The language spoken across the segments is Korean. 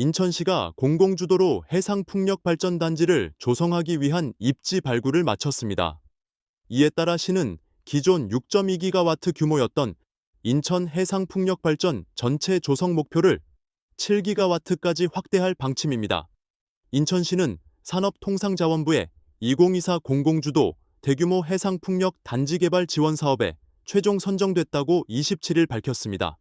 인천시가 공공주도로 해상풍력발전단지를 조성하기 위한 입지 발굴을 마쳤습니다. 이에 따라 시는 기존 6.2기가와트 규모였던 인천 해상풍력발전 전체 조성 목표를 7기가와트까지 확대할 방침입니다. 인천시는 산업통상자원부에 2024 공공주도 대규모 해상풍력 단지 개발 지원 사업에 최종 선정됐다고 27일 밝혔습니다.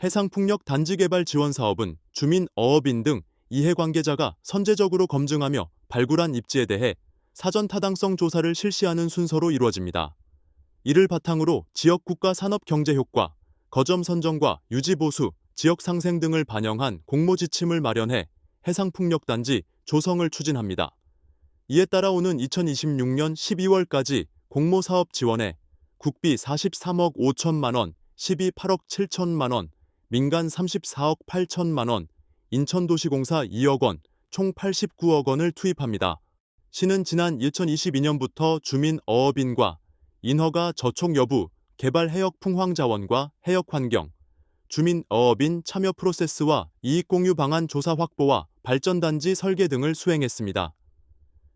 해상풍력 단지 개발 지원 사업은 주민, 어업인 등 이해관계자가 선제적으로 검증하며 발굴한 입지에 대해 사전 타당성 조사를 실시하는 순서로 이루어집니다. 이를 바탕으로 지역 국가 산업 경제 효과, 거점 선정과 유지 보수, 지역 상생 등을 반영한 공모 지침을 마련해 해상풍력 단지 조성을 추진합니다. 이에 따라 오는 2026년 12월까지 공모 사업 지원에 국비 43억 5천만 원, 시비 8억 7천만 원, 민간 34억 8천만 원, 인천도시공사 2억 원, 총 89억 원을 투입합니다. 시는 지난 2022년부터 주민 어업인과 인허가 저촉 여부, 개발 해역 풍황 자원과 해역 환경, 주민 어업인 참여 프로세스와 이익 공유 방안 조사 확보와 발전단지 설계 등을 수행했습니다.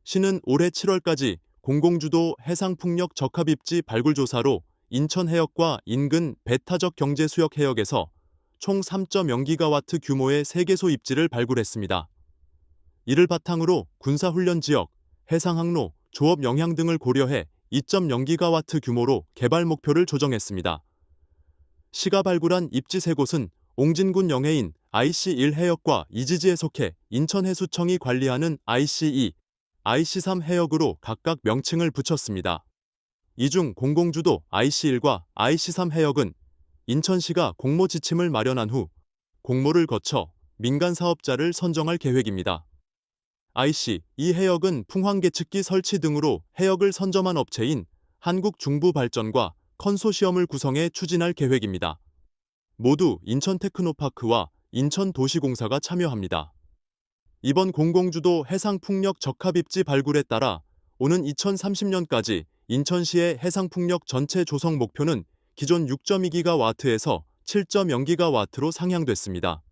시는 올해 7월까지 공공주도 해상풍력 적합입지 발굴 조사로 인천 해역과 인근 배타적 경제 수역 해역에서 총 3.0기가와트 규모의 3개소 입지를 발굴했습니다. 이를 바탕으로 군사훈련 지역, 해상항로, 조업 영향 등을 고려해 2.0기가와트 규모로 개발 목표를 조정했습니다. 시가 발굴한 입지 세 곳은 옹진군 영해인 IC1 해역과 이지지에 속해 인천해수청이 관리하는 IC2, IC3 해역으로 각각 명칭을 붙였습니다. 이 중 공공주도 IC1과 IC3 해역은 인천시가 공모 지침을 마련한 후 공모를 거쳐 민간 사업자를 선정할 계획입니다. IC 이 해역은 풍황계측기 설치 등으로 해역을 선점한 업체인 한국중부발전과 컨소시엄을 구성해 추진할 계획입니다. 모두 인천테크노파크와 인천도시공사가 참여합니다. 이번 공공주도 해상풍력 적합입지 발굴에 따라 오는 2030년까지 인천시의 해상풍력 전체 조성 목표는 기존 6.2기가와트에서 7.0기가와트로 상향됐습니다.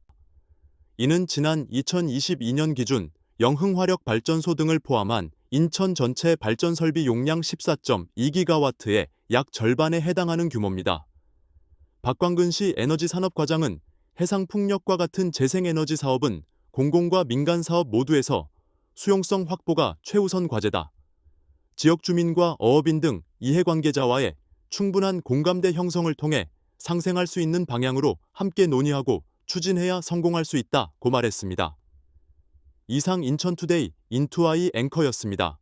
이는 지난 2022년 기준 영흥화력 발전소 등을 포함한 인천 전체 발전 설비 용량 14.2기가와트의 약 절반에 해당하는 규모입니다. 박광근 시 에너지산업과장은 해상풍력과 같은 재생에너지 사업은 공공과 민간 사업 모두에서 수용성 확보가 최우선 과제다. 지역 주민과 어업인 등 이해관계자와의 충분한 공감대 형성을 통해 상생할 수 있는 방향으로 함께 논의하고 추진해야 성공할 수 있다고 말했습니다. 이상 인천투데이 인투아이 앵커였습니다.